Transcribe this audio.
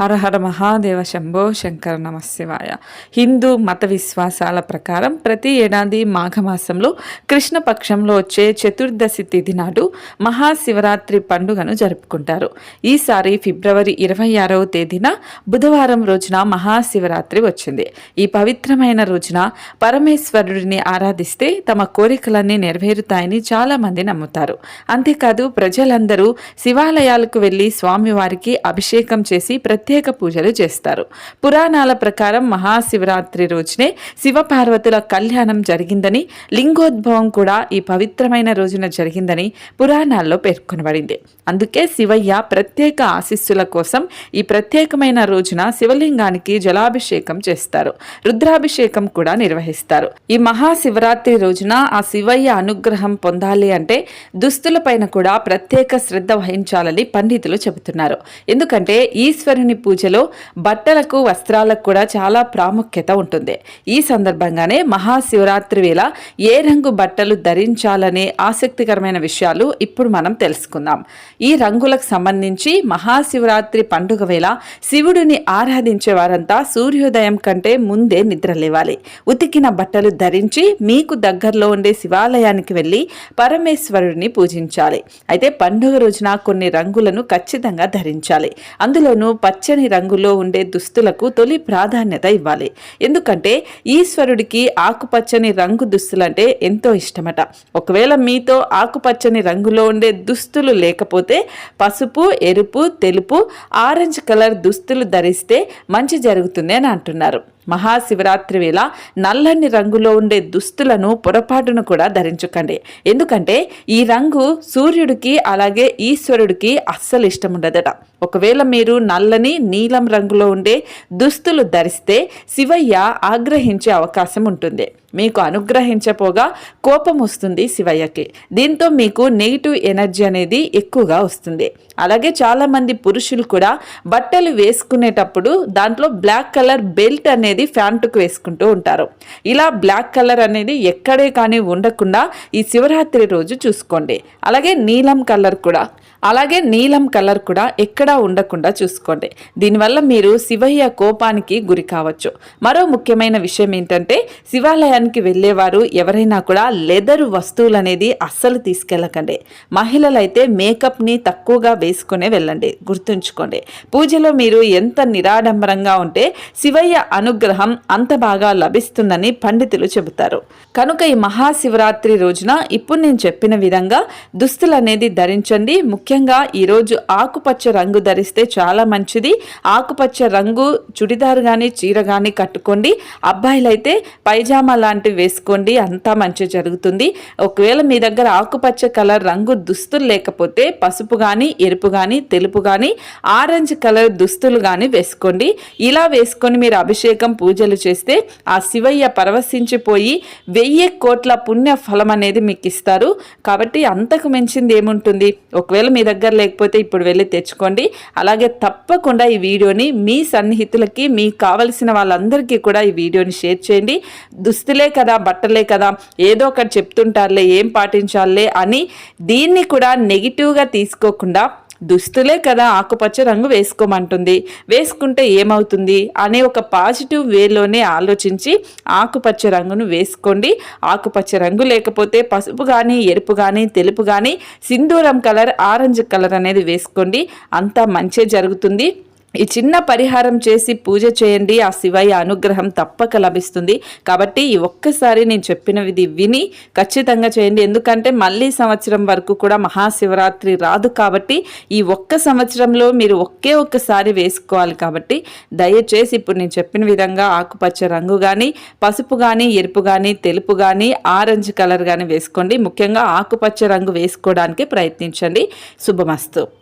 హర హర మహాదేవ శంభో శంకర నమశివాయ హిందూ మత విశ్వాసాల ప్రకారం ప్రతి ఏడాది మాఘమాసంలో కృష్ణపక్షంలో వచ్చే చతుర్దశి తిథి నాడు మహాశివరాత్రి పండుగను జరుపుకుంటారు. ఈసారి ఫిబ్రవరి ఇరవై ఆరవ తేదీన బుధవారం రోజున మహాశివరాత్రి వచ్చింది. ఈ పవిత్రమైన రోజున పరమేశ్వరుడిని ఆరాధిస్తే తమ కోరికలన్నీ నెరవేరుతాయని చాలామంది నమ్ముతారు. అంతేకాదు ప్రజలందరూ శివాలయాలకు వెళ్ళి స్వామివారికి అభిషేకం చేసి ప్రతి ప్రత్యేక పూజలు చేస్తారు. పురాణాల ప్రకారం మహాశివరాత్రి రోజునే శివపార్వతుల కళ్యాణం జరిగిందని లింగోద్భవం కూడా ఈ పవిత్రమైన రోజున జరిగిందని పురాణాల్లో పేర్కొనబడింది. అందుకే శివయ్య ప్రత్యేక ఆశీస్సుల కోసం ఈ ప్రత్యేకమైన రోజున శివలింగానికి జలాభిషేకం చేస్తారు. రుద్రాభిషేకం కూడా నిర్వహిస్తారు. ఈ మహాశివరాత్రి రోజున ఆ శివయ్య అనుగ్రహం పొందాలి అంటే దుస్తులపైన కూడా ప్రత్యేక శ్రద్ధ వహించాలని పండితులు చెబుతున్నారు. ఎందుకంటే ఈశ్వరుని పూజలో బట్టలకు వస్త్రాలకు కూడా చాలా ప్రాముఖ్యత ఉంటుంది. ఈ సందర్భంగానే మహాశివరాత్రి వేళ ఏ రంగు బట్టలు ధరించాలనే ఆసక్తికరమైన విషయాలు ఇప్పుడు మనం తెలుసుకుందాం. ఈ రంగులకు సంబంధించి మహాశివరాత్రి పండుగ వేళ శివుడిని ఆరాధించే వారంతా సూర్యోదయం కంటే ముందే నిద్ర లేవాలి. ఉతికిన బట్టలు ధరించి మీకు దగ్గరలో ఉండే శివాలయానికి వెళ్ళి పరమేశ్వరుడిని పూజించాలి. అయితే పండుగ రోజున కొన్ని రంగులను ఖచ్చితంగా ధరించాలి. అందులోనూ పచ్చని రంగులో ఉండే దుస్తులకు తొలి ప్రాధాన్యత ఇవ్వాలి. ఎందుకంటే ఈశ్వరుడికి ఆకుపచ్చని రంగు దుస్తులంటే ఎంతో ఇష్టమట. ఒకవేళ మీతో ఆకుపచ్చని రంగులో ఉండే దుస్తులు లేకపోతే పసుపు ఎరుపు తెలుపు ఆరెంజ్ కలర్ దుస్తులు ధరిస్తే మంచి జరుగుతుంది అని అంటున్నారు. మహాశివరాత్రి వేళ నల్లని రంగులో ఉండే దుస్తులను పొరపాటును కూడా ధరించకండి. ఎందుకంటే ఈ రంగు సూర్యుడికి అలాగే ఈశ్వరుడికి అస్సలు ఇష్టం ఉండదట. ఒకవేళ మీరు నల్లని నీలం రంగులో ఉండే దుస్తులు ధరిస్తే శివయ్య ఆగ్రహించే అవకాశం ఉంటుంది. మీకు అనుగ్రహించపోగా కోపం వస్తుంది శివయ్యకి. దీంతో మీకు నెగిటివ్ ఎనర్జీ అనేది ఎక్కువగా వస్తుంది. అలాగే చాలామంది పురుషులు కూడా బట్టలు వేసుకునేటప్పుడు దాంట్లో బ్లాక్ కలర్ బెల్ట్ అనేది ఫ్యాంటుకు వేసుకుంటూ ఉంటారు. ఇలా బ్లాక్ కలర్ అనేది ఎక్కడే కానీ ఉండకుండా ఈ శివరాత్రి రోజు చూసుకోండి. అలాగే నీలం కలర్ కూడా. అలాగే నీలం కలర్ కూడా ఎక్కడా ఉండకుండా చూసుకోండి. దీనివల్ల మీరు శివయ్య కోపానికి గురి కావచ్చు. మరో ముఖ్యమైన విషయం ఏంటంటే శివాలయానికి వెళ్ళేవారు ఎవరైనా కూడా లెదర్ వస్తువులు అనేది అస్సలు తీసుకెళ్ళకండి. మహిళలైతే మేకప్ని తక్కువగా వేసుకునే వెళ్ళండి. గుర్తుంచుకోండి. పూజలో మీరు ఎంత నిరాడంబరంగా ఉంటే శివయ్య అనుగ్రహం అంత బాగా లభిస్తుందని పండితులు చెబుతారు. కనుక ఈ మహాశివరాత్రి రోజున ఇప్పుడు నేను చెప్పిన విధంగా దుస్తులు అనేది ధరించండి ముఖ్యంగా ఈరోజు ఆకుపచ్చ రంగు ధరిస్తే చాలా మంచిది. ఆకుపచ్చ రంగు చుడిదార్ కానీ చీర కానీ కట్టుకోండి. అబ్బాయిలైతే పైజామా లాంటివి వేసుకోండి. అంతా మంచి జరుగుతుంది. ఒకవేళ మీ దగ్గర ఆకుపచ్చ కలర్ రంగు దుస్తులు లేకపోతే పసుపు కానీ ఎరుపు కానీ తెలుపు కానీ ఆరెంజ్ కలర్ దుస్తులు కానీ వేసుకోండి. ఇలా వేసుకొని మీరు అభిషేకం పూజలు చేస్తే ఆ శివయ్య పరవశించిపోయి వెయ్యి కోట్ల పుణ్య ఫలం అనేది మీకు ఇస్తారు కాబట్టి అంతకు మించింది ఏముంటుంది? ఒకవేళ మీ దగ్గర లేకపోతే ఇప్పుడు వెళ్ళి తెచ్చుకోండి. అలాగే తప్పకుండా ఈ వీడియోని మీ సన్నిహితులకి మీకు కావలసిన వాళ్ళందరికీ కూడా ఈ వీడియోని షేర్ చేయండి. దుస్తులే కదా బట్టలే కదా ఏదో ఒకటి చెప్తుంటారులే ఏం పాటించాలే అని దీన్ని కూడా నెగిటివ్గా తీసుకోకుండా దుస్తులే కదా ఆకుపచ్చ రంగు వేసుకోమంటుంది. వేసుకుంటే ఏమవుతుంది? అనే ఒక పాజిటివ్ వేలోనే ఆలోచించి ఆకుపచ్చ రంగును వేసుకోండి. ఆకుపచ్చ రంగు లేకపోతే పసుపు కానీ ఎరుపు కానీ తెలుపు కానీ సింధూరం కలర్ ఆరెంజ్ కలర్ అనేది వేసుకోండి. అంతా మంచి జరుగుతుంది. ఈ చిన్న పరిహారం చేసి పూజ చేయండి. ఆ శివయ్య అనుగ్రహం తప్పక లభిస్తుంది. కాబట్టి ఈ ఒక్కసారి నేను చెప్పినది విని ఖచ్చితంగా చేయండి. ఎందుకంటే మళ్ళీ సంవత్సరం వరకు కూడా మహాశివరాత్రి రాదు కాబట్టి ఈ ఒక్క సంవత్సరంలో మీరు ఒకే ఒక్కసారి వేసుకోవాలి కాబట్టి దయచేసి ఇప్పుడు నేను చెప్పిన విధంగా ఆకుపచ్చ రంగు కానీ పసుపు కానీ ఎరుపు కానీ తెలుపు కానీ ఆరెంజ్ కలర్ కానీ వేసుకోండి. ముఖ్యంగా ఆకుపచ్చ రంగు వేసుకోవడానికి ప్రయత్నించండి. శుభమస్తు.